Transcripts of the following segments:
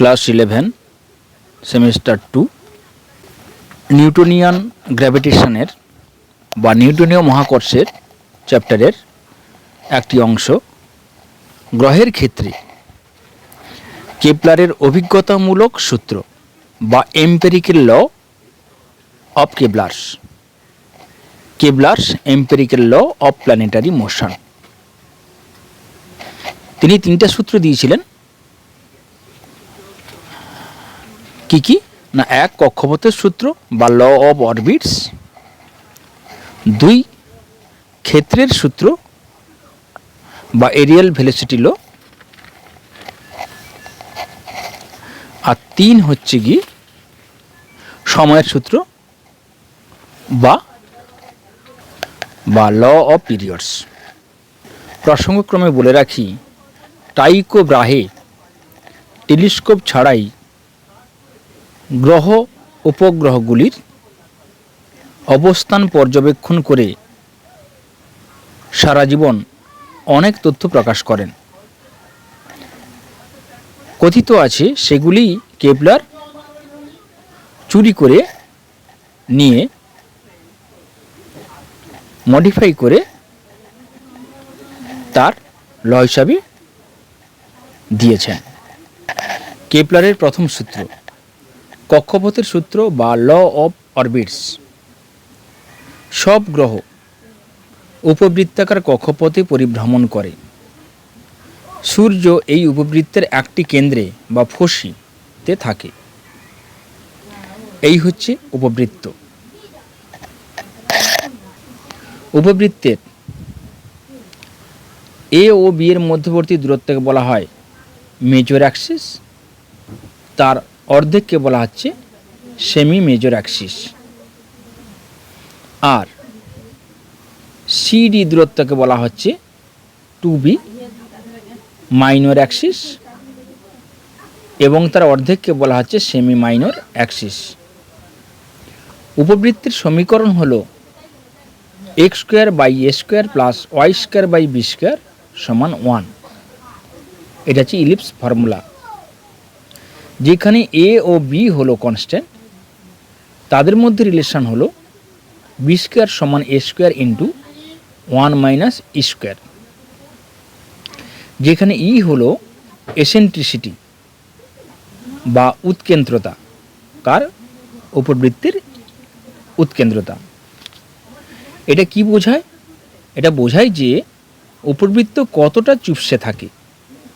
Class eleven, semester two. Newtonian গ্র্যাভিটেশনের বা নিউটনীয় মহাকর্ষের চ্যাপ্টারের একটি অংশ। গ্রহের ক্ষেত্রে কেপলারের অভিজ্ঞতামূলক সূত্র বা empirical law of Kepler's. Kepler's empirical law of planetary motion. তিনি তিনটা সূত্র দিয়েছিলেন। কি কি? না, এক, কক্ষপথের সূত্র বা ল অফ অরবিটস দুই, ক্ষেত্রের সূত্র বা এরিয়াল ভেলোসিটি ল আর তিন হচ্ছে কি? সময়ের সূত্র বা বা ল অফ পিরিয়ডস প্রসঙ্গক্রমে বলে রাখি টাইকো ব্রাহে টেলিস্কোপ ছাড়াই গ্রহ উপগ্রহগুলির অবস্থান পর্যবেক্ষণ করে সারা জীবন অনেক তথ্য প্রকাশ করেন। কথিত আছে সেগুলি কেপলার চুরি করে নিয়ে মডিফাই করে তার ল হিসাবে দিয়েছেন। কেপলারের প্রথম সূত্র। কক্ষপথের সূত্র বা ল অফ অরবিটস। সব গ্রহ উপবৃত্তাকার কক্ষপথে পরিভ্রমণ করে। সূর্য এই উপবৃত্তের একটি কেন্দ্রে বা ফসিতে থাকে। এই হচ্ছে উপবৃত্ত। উপবৃত্তের এ ও বি এর মধ্যবর্তী দূরত্বকে বলা হয় মেজর অ্যাক্সিস। তার অর্ধেককে বলা হচ্ছে সেমি মেজর অ্যাক্সিস আর সিডি দূরত্বকে বলা হচ্ছে টু বি মাইনর অ্যাক্সিস এবং তার অর্ধেককে বলা হচ্ছে সেমি মাইনর অ্যাক্সিস উপবৃত্তির সমীকরণ হলো X square by A square plus Y square by B square সমান ওয়ান এটা হচ্ছে ইলিপস ফর্মুলা যেখানে এ ও বি হলো কনস্ট্যান্ট তাদের মধ্যে রিলেশন হলো বি স্কোয়ার সমান A square into one minus E square যেখানে ই হলো এসেন্ট্রিসিটি বা উৎকেন্দ্রতা, কার উপবৃত্তের উৎকেন্দ্রতা। এটা কি বোঝায়? এটা বোঝায় যে উপবৃত্ত কতটা চুপসে থাকে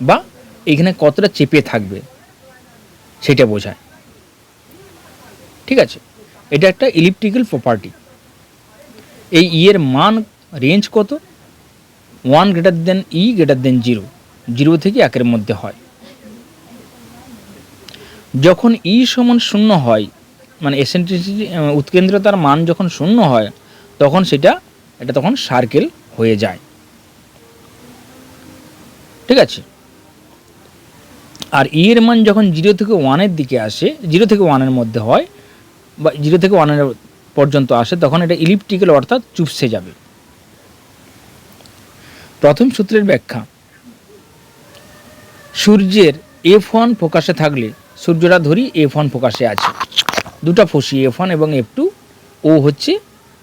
বা এখানে কতটা চেপে থাকবে। সেটা বোঝায়। ঠিক আছে? এটা একটা ইলিপ্টিক্যাল প্রপার্টি এই ই এর মান রেঞ্জ কত? One greater than E greater than zero zero থেকে একের মধ্যে হয়। যখন ই সমান শূন্য হয় মানে এসেন্ট্রিসিটি উৎকেন্দ্রতার মান যখন শূন্য হয়, তখন সেটা, এটা তখন সার্কেল হয়ে যায়। ঠিক আছে? আর ই এর মান যখন জিরো থেকে ওয়ানের দিকে আসে জিরো থেকে ওয়ানের মধ্যে হয়, বা জিরো থেকে ওয়ানের পর্যন্ত আসে, তখন এটা ইলিপ্টিক্যাল অর্থাৎ চুপসে যাবে। প্রথম সূত্রের ব্যাখ্যা, সূর্যের এফ ওয়ান ফোকাসে থাকলে সূর্যটা ধরি এফ ওয়ান ফোকাসে আছে। দুটা ফসি এফ ওয়ান এবং এফ টু ও হচ্ছে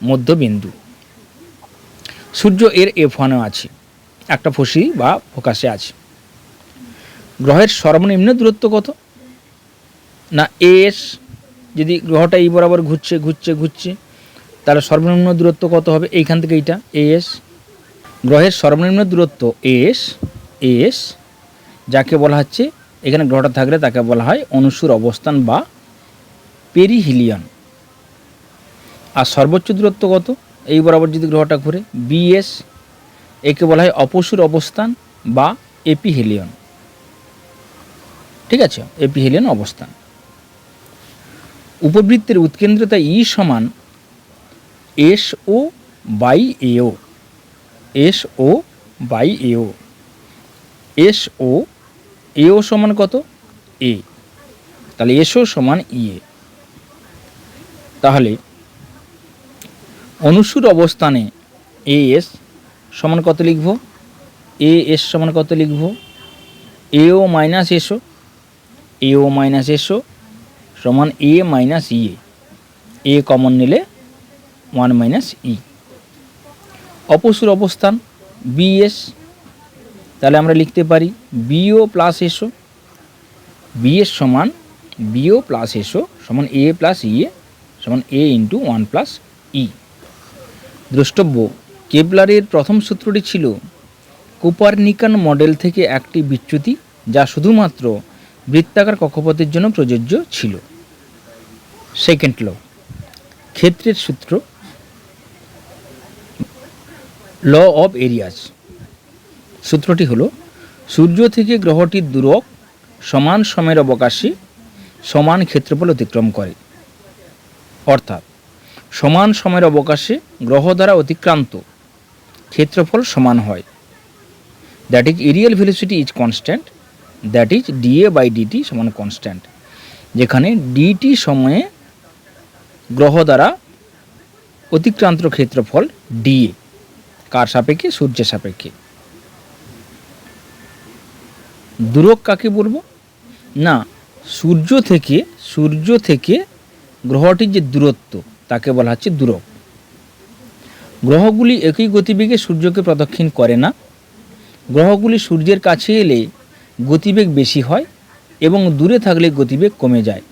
মধ্যবিন্দু। সূর্য এর এফ ওয়ানও আছে, একটা ফসি বা ফোকাসে আছে। গ্রহের সর্বনিম্ন দূরত্ব কত? না, এস, যদি গ্রহটা এই বরাবর ঘুরছে ঘুরছে ঘুরছে, তাহলে সর্বনিম্ন দূরত্ব কত হবে? এইখান থেকে এইটা, এস। গ্রহের সর্বনিম্ন দূরত্ব, এস এস, যাকে বলা হচ্ছে, এখানে গ্রহটা থাকলে তাকে বলা হয় অনুসুর অবস্থান বা পেরিহিলিয়ন। আর সর্বোচ্চ দূরত্ব কত? এই বরাবর যদি গ্রহটা ঘুরে, বিএস, একে বলা হয় অপসুর অবস্থান বা এপিহেলিয়ন। ঠিক আছে? এপিহেলিয়ন অবস্থান। উপবৃত্তের উৎকেন্দ্রতা ই সমান S O by AO S O by AO S O AO সমান কত? এ। তাহলে এসও সমান ইএ তাহলে অনুসুর অবস্থানে এ এস সমান কত লিখব? এ এস সমান কত লিখব? AO minus SO A O minus SO সমান A minus EA A. Common নিলে ওয়ান মাইনাস ই। অপসুর অবস্থান বিএস তাহলে আমরা লিখতে পারি বিও প্লাস এসও বিএস সমান বিও প্লাস এসও সমান এ প্লাস ইএ সমান A into one plus E. দ্রষ্টব্য কেপলারের প্রথম সূত্রটি ছিল কোপারনিকান মডেল থেকে একটি বিচ্যুতি যা শুধুমাত্র বৃত্তাকার কক্ষপথের জন্য প্রযোজ্য ছিল। সেকেন্ড ল ক্ষেত্রের সূত্র ল অব এরিয়াস সূত্রটি হলো, সূর্য থেকে গ্রহটির দূরক, সমান সময়ের অবকাশে সমান ক্ষেত্রফল অতিক্রম করে। অর্থাৎ, সমান সময়ের অবকাশে গ্রহ দ্বারা অতিক্রান্ত ক্ষেত্রফল সমান হয়। That is areal velocity is constant that is DA by DT সমান কনস্ট্যান্ট যেখানে ডিটি সময়ে গ্রহ দ্বারা অতিক্রান্ত ক্ষেত্রফল ডিএ কার সাপেক্ষে? সূর্যের সাপেক্ষে। দূরক কাকে বলব? না, সূর্য থেকে সূর্য থেকে গ্রহটির যে দূরত্ব, তাকে বলা হচ্ছে দূরক। গ্রহগুলি একই গতিবেগে সূর্যকে প্রদক্ষিণ করে না। গ্রহগুলি সূর্যের কাছে এলে গতিবেগ বেশি হয় এবং দূরে থাকলে গতিবেগ কমে যায়।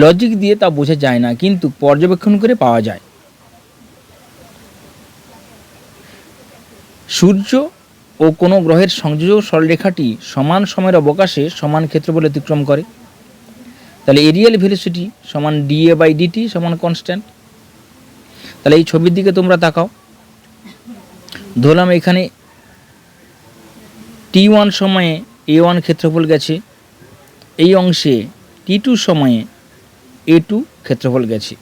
লজিক দিয়ে তা বোঝা যায় না, কিন্তু পর্যবেক্ষণ করে পাওয়া যায়। সূর্য ও কোনো গ্রহের সংযোজক সরলরেখাটি সমান সময়ের অবকাশে সমান ক্ষেত্রফল অতিক্রম করে। তাহলে এরিয়াল ভেলোসিটি সমান ডিএ বাই ডিটি সমান কনস্ট্যান্ট তাহলে এই ছবির দিকে তোমরা তাকাও। ধরলাম এখানে টি ওয়ান সময়ে এ ওয়ান ক্ষেত্রফল গেছে, এই অংশে টি টু সময়ে এ টু ক্ষেত্রফল গেছে।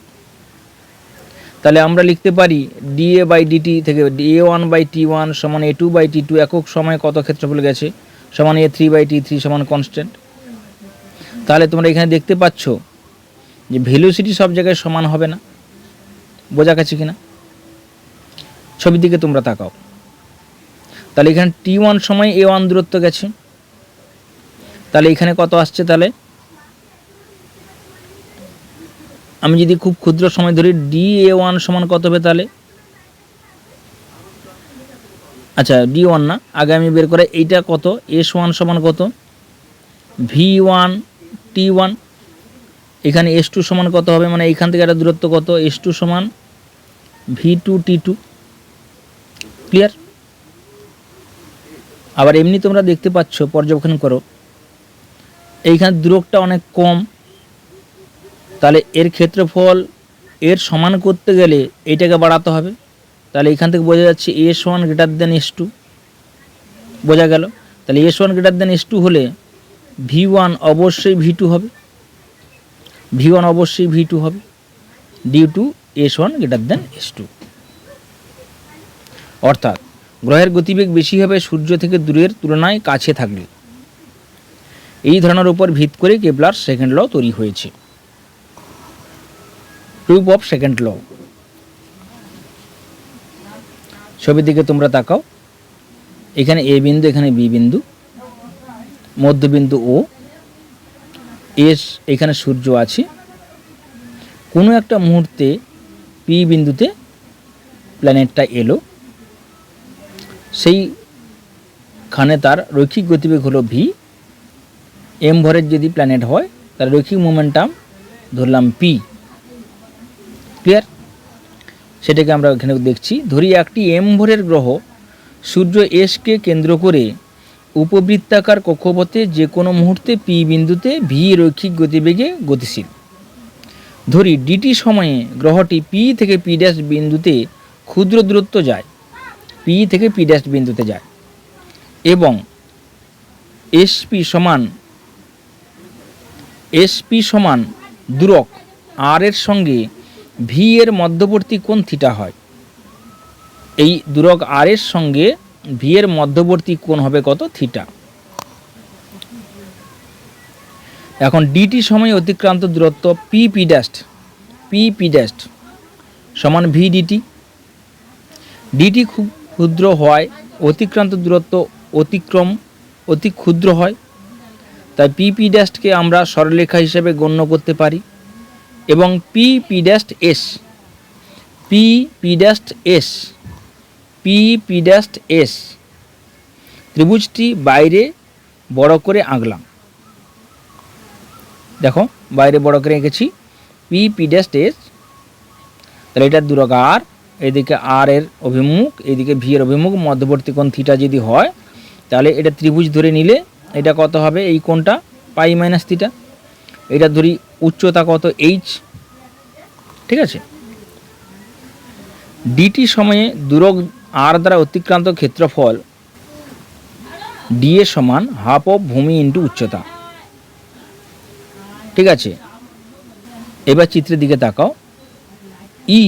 তাহলে আমরা লিখতে পারি ডিএ বাই ডিটি থেকে A one by T one সমান A two by T two একক সময়ে কত ক্ষেত্রফল গেছে? সমান A three by T three সমান কনস্ট্যান্ট তাহলে তোমরা এখানে দেখতে পাচ্ছ যে ভেলোসিটি সব জায়গায় সমান হবে না। বোঝা গেছে কিনা? ছবির দিকে তোমরা তাকাও। তাহলে এখানে টি ওয়ান সময় এ ওয়ান দূরত্ব গেছে। তাহলে এখানে কত আসছে তাহলে? আমি যদি খুব ক্ষুদ্র সময় ধরি ডি এ ওয়ান সমান কত হবে তাহলে? আচ্ছা ডি ওয়ান না? আগে আমি বের করে এইটা কত? এস ওয়ান সমান কত? ভি ওয়ান টি ওয়ান এখানে এস টু সমান কত হবে? মানে এখান থেকে একটা দূরত্ব কত? এস টু সমান V two T two clear আবার এমনি তোমরা দেখতে পাচ্ছ, পর্যবেক্ষণ করো। এইখানে দূরকটা অনেক কম। তাহলে এর ক্ষেত্রফল এর সমান করতে গেলে এইটাকে বাড়াতে হবে। তাহলে এখান থেকে বোঝা যাচ্ছে S one greater than S two বোঝা গেল? তাহলে S one greater than S two হলে ভি ওয়ান অবশ্যই ভি টু হবে। ভি ওয়ান অবশ্যই ভি টু হবে। Due to S one greater than S two অর্থাৎ গ্রহের গতিবেগ বেশি হবে সূর্য থেকে দূরের তুলনায় কাছে থাকলে। এই ধারণার উপর ভিত করে কেপলার সেকেন্ড ল তৈরি হয়েছে। প্রুফ অফ সেকেন্ড ল ছবির দিকে তোমরা তাকাও। এখানে এ বিন্দু, এখানে বি বিন্দু। মধ্যবিন্দু ও। এস, এখানে সূর্য আছে। কোনো একটা মুহূর্তে পি বিন্দুতে প্ল্যানেটটা এলো। সেইখানে তার রৈখিক গতিবেগ হলো ভি এম ভরের যদি প্ল্যানেট হয়, তার রৈখিক মোমেন্টাম ধরলাম পি ক্লিয়ার সেটাকে আমরা এখানে দেখছি। ধরি একটি এম ভরের গ্রহ সূর্য এসকে কেন্দ্র করে উপবৃত্তাকার কক্ষপথে যে কোনো মুহূর্তে পি বিন্দুতে ভি রৈখিক গতিবেগে গতিশীল। ধরি ডিটি সময়ে গ্রহটি পি থেকে পি ড্যাশ বিন্দুতে ক্ষুদ্র দূরত্ব যায়। পি থেকে পি ড্যাশ বিন্দুতে যায়। এবং এসপি সমান এসপি সমান দূরক আর এর সঙ্গে ভি এর মধ্যবর্তী কোণ থিটা হয়। এই দূরক আর এর সঙ্গে ভি এর মধ্যবর্তী কোণ হবে কত? থিটা এখন ডিটি সময় অতিক্রান্ত দূরত্ব P P dash P P dash সমান ভি ডিটি ডিটি খুব ক্ষুদ্র হওয়ায় অতিক্রান্ত দূরত্ব অতিক্রম, অতি ক্ষুদ্র হয়। তাই পি পি ড্যাশকে আমরা সরলরেখা হিসেবে গণ্য করতে পারি এবং P P dash S P P dash S P P dash S ত্রিভুজটি বাইরে বড় করে আঁকলাম। দেখো, বাইরে বড় করে এঁকেছি। পি পি ড্যাশ এস তাহলে এটার দুরক আর এদিকে আর এর অভিমুখ, এদিকে ভি এর অভিমুখ, মধ্যবর্তী কোণ থিটা যদি হয়, তাহলে এটা ত্রিভুজ ধরে নিলে এটা কত হবে? এই কোণটা পাই মাইনাস থিটা এটা ধরি উচ্চতা কত? এইচ ঠিক আছে? ডিটি সময়ে দূরক আর দ্বারা অতিক্রান্ত ক্ষেত্রফল ডি এর সমান হাফ অফ ভূমি ইন্টু উচ্চতা। ঠিক আছে? এবার চিত্রের দিকে তাকাও। ই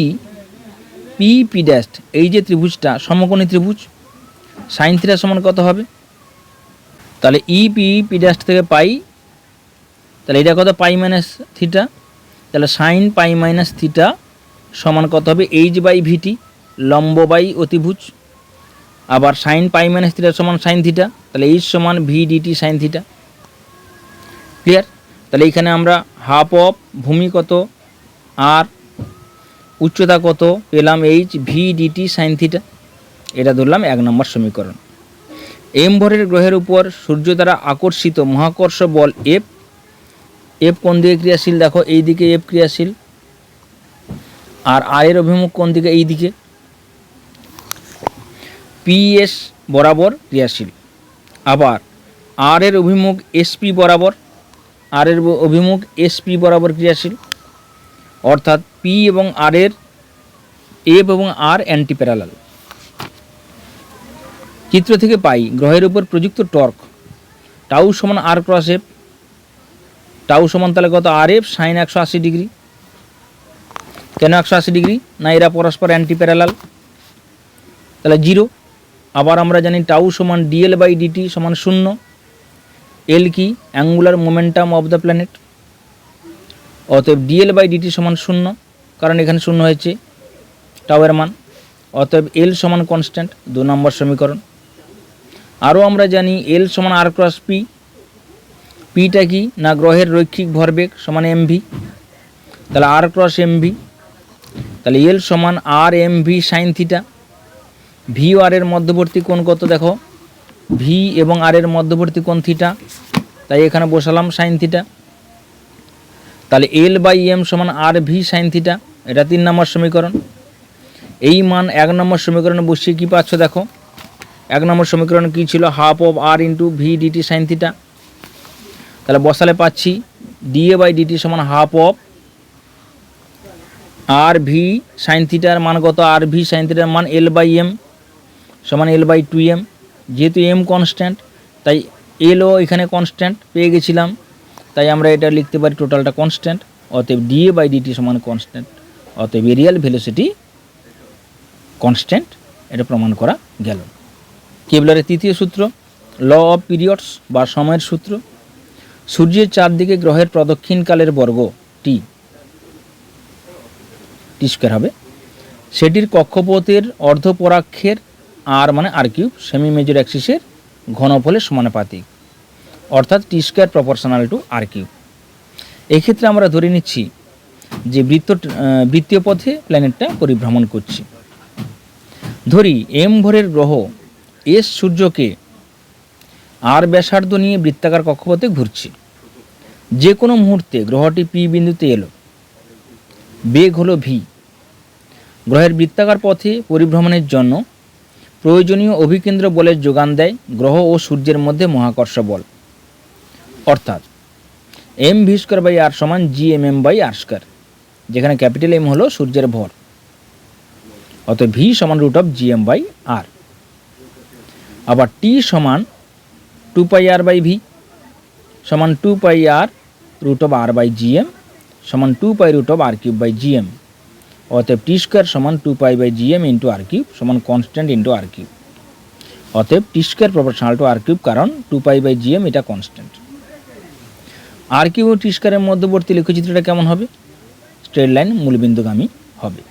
পি পি ড্যাশ এই যে ত্রিভুজটা, সমকোণী ত্রিভুজ সাইন থিটা সমান কত হবে? তাহলে ই পি পি ড্যাশ থেকে পাই তাহলে এটা কত? পাই মাইনাস থিটা তাহলে সাইন পাই মাইনাস থিটা সমান কত হবে? এইচ বাই ভিটি লম্ব বাই অতিভুজ। আবার সাইন পাই মাইনাস থিটা সমান সাইন থিটা তাহলে এইচ সমান V DT sine theta clear তাহলে এইখানে আমরা হাফ অফ ভূমি কত? আর উচ্চতা কত? পেলাম H V DT sine theta এটা ধরলাম এক নম্বর সমীকরণ। এম ভরের গ্রহের উপর সূর্য দ্বারা আকর্ষিত মহাকর্ষ বল এফ এফ কোন দিকে ক্রিয়াশীল? দেখো, এই দিকে এফ ক্রিয়াশীল। আর এর অভিমুখ কোন দিকে? এই দিকে। পিএস বরাবর ক্রিয়াশীল। আবার আর এর অভিমুখ এসপি বরাবর। আর এর অভিমুখ এসপি বরাবর ক্রিয়াশীল। অর্থাৎ পি এবং আর এর এফ এবং আর অ্যান্টি প্যারালাল চিত্র থেকে পাই, গ্রহের উপর প্রযুক্ত টর্ক। টাউ সমান আর ক্রস এফ টাউ সমান তাহলে কত? আর এফ সাইন একশো আশি ডিগ্রি। কেন একশো আশি ডিগ্রি? না, এরা পরস্পর অ্যান্টি প্যারালাল তাহলে জিরো। আবার আমরা জানি টাউ সমান ডিএল বাই ডিটি সমান শূন্য। এল কি? Angular momentum of the planet অতএব ডিএল বাই ডিটি সমান শূন্য, কারণ এখানে শূন্য হয়েছে, টাওয়ার মান। অতএব এল সমান কনস্ট্যান্ট দু নম্বর সমীকরণ। আরও আমরা জানি এল সমান আর ক্রস পি পিটা কি না গ্রহের রৈখিক ভরবেগ সমান এম ভি তাহলে আর ক্রস এম ভি তাহলে এল সমান R M V sine theta V ও আর এর মধ্যবর্তী কোণ কত দেখো? ভি এবং আর এর মধ্যবর্তী কোণ থিটা তাই এখানে বসালাম সাইন থিটা তাহলে এল বাই এম সমান আর ভি সাইন থিটা এটা তিন নম্বর সমীকরণ। এই মান এক নম্বর সমীকরণে বসিয়ে কী পাচ্ছ দেখো? এক নম্বর সমীকরণ কী ছিল? Half of R into V DT sine theta তাহলে বসালে পাচ্ছি ডিএ বাই ডিটি সমান half of R V sine থিটার মান কত? আর ভি সাইন থিটার মান এল বাই এম সমান এল বাই টু এম যেহেতু এম কনস্ট্যান্ট তাই এলও এখানে কনস্ট্যান্ট পেয়ে গেছিলাম। তাই আমরা এটা লিখতে পারি টোটালটা কনস্ট্যান্ট অতএব ডিএ বাই ডিটি সমান কনস্ট্যান্ট অতএব এরিয়াল ভেলোসিটি কনস্ট্যান্ট এটা প্রমাণ করা গেল। কেবলারের তৃতীয় সূত্র ল অফ পিরিয়ডস বা সময়ের সূত্র, সূর্যের চারদিকে গ্রহের প্রদক্ষিণকালের বর্গ টি টি স্কোয়ার হবে। সেটির কক্ষপথের অর্ধপরাক্ষের আর মানে আর কিউব সেমি মেজর অ্যাক্সিসের ঘনফলের সমানুপাতিক। অর্থাৎ T square proportional to R cube এক্ষেত্রে আমরা ধরে নিচ্ছি যে বৃত্ত বৃত্তীয় পথে প্ল্যানেটটা পরিভ্রমণ করছে। ধরি এম ভরের গ্রহ এস সূর্যকে আর ব্যাসার্ধ নিয়ে বৃত্তাকার কক্ষপথে ঘুরছে। যে কোনো মুহূর্তে গ্রহটি পি বিন্দুতে এলো। বেগ হলো ভি গ্রহের বৃত্তাকার পথে পরিভ্রমণের জন্য প্রয়োজনীয় অভিকেন্দ্র বলের যোগান দেয় গ্রহ ও সূর্যের মধ্যে মহাকর্ষ বল। অর্থাৎ M V square by R সমান G M M by R square যেখানে ক্যাপিটাল এম হলো সূর্যের ভর অত ভি সমান root of G M by R আবার টি সমান two pi R by V সমান two pi R root of R by G M সমান two pi root of R cube by G M অতএব T square সমান two pi by G M into R cube সমান constant into R cube অতএব T square proportional to R cube কারণ two pi by G M এটা constant আর কেউ টিস্কারের মধ্যবর্তী লেখচিত্রটা কেমন হবে? স্ট্রেট লাইন মূলবিন্দুগামী হবে।